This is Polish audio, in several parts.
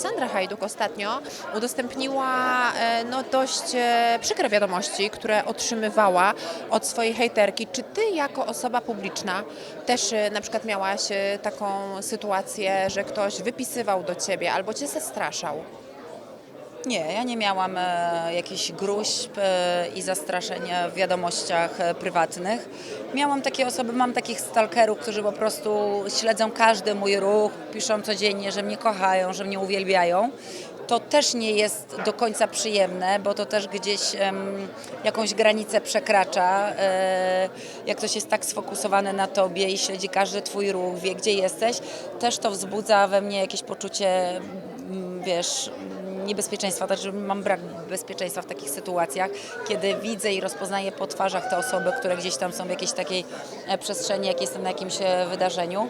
Sandra Hajduk ostatnio udostępniła e, no, dość e, przykre wiadomości, które otrzymywała od swojej hejterki. Czy ty jako osoba publiczna też e, na przykład miałaś taką sytuację, że ktoś wypisywał do ciebie albo cię zastraszał? Nie, ja nie miałam e, jakichś gruźb e, i zastraszeń w wiadomościach e, prywatnych. Miałam takie osoby, mam takich stalkerów, którzy po prostu śledzą każdy mój ruch, piszą codziennie, że mnie kochają, że mnie uwielbiają. To też nie jest do końca przyjemne, bo to też gdzieś jakąś granicę przekracza. E, jak ktoś jest tak sfokusowany na tobie i śledzi każdy twój ruch, wie gdzie jesteś, też to wzbudza we mnie jakieś poczucie, mm, wiesz, niebezpieczeństwa, także mam brak bezpieczeństwa w takich sytuacjach, kiedy widzę i rozpoznaję po twarzach te osoby, które gdzieś tam są w jakiejś takiej e, przestrzeni, jak jestem na jakimś e, wydarzeniu.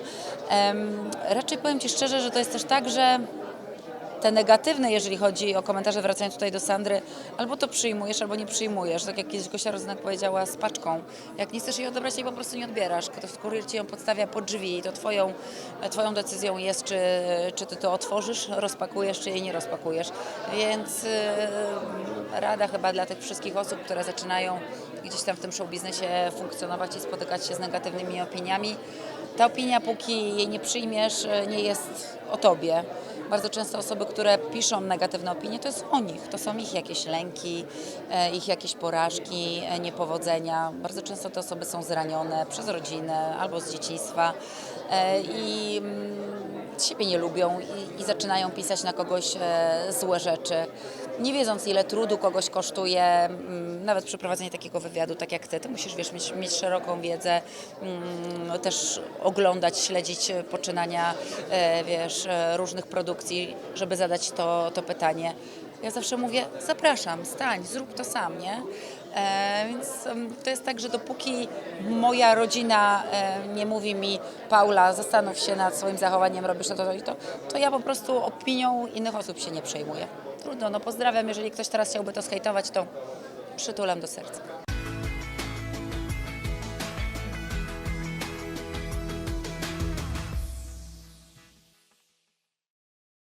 Raczej powiem Ci szczerze, że to jest też tak, że te negatywne, jeżeli chodzi o komentarze, wracając tutaj do Sandry, albo to przyjmujesz, albo nie przyjmujesz. Tak jak kiedyś Gosia Rozenek powiedziała z paczką. Jak nie chcesz jej odebrać, jej po prostu nie odbierasz. To kurier ci ją podstawia pod drzwi i to twoją, twoją decyzją jest, czy, czy ty to otworzysz, rozpakujesz, czy jej nie rozpakujesz. Więc yy, rada chyba dla tych wszystkich osób, które zaczynają gdzieś tam w tym show biznesie funkcjonować i spotykać się z negatywnymi opiniami. Ta opinia, póki jej nie przyjmiesz, yy, nie jest o tobie. Bardzo często osoby, które piszą negatywne opinie, to jest o nich. To są ich jakieś lęki, e, ich jakieś porażki, e, niepowodzenia. Bardzo często te osoby są zranione przez rodzinę albo z dzieciństwa e, i mm, siebie nie lubią i, i zaczynają pisać na kogoś złe rzeczy. Nie wiedząc, ile trudu kogoś kosztuje, mm, nawet przeprowadzenie takiego wywiadu, tak jak ty, ty musisz wiesz, mieć, mieć szeroką wiedzę, mm, też oglądać, śledzić poczynania e, wiesz, e, różnych produkcji, żeby zadać to, to pytanie. Ja zawsze mówię, zapraszam, stań, zrób to sam, nie? E, więc to jest tak, że dopóki moja rodzina e, nie mówi mi, Paula, zastanów się nad swoim zachowaniem, robisz to, to, to, i to, to ja po prostu opinią innych osób się nie przejmuję. Trudno, no pozdrawiam, jeżeli ktoś teraz chciałby to skejtować, to przytulam do serca.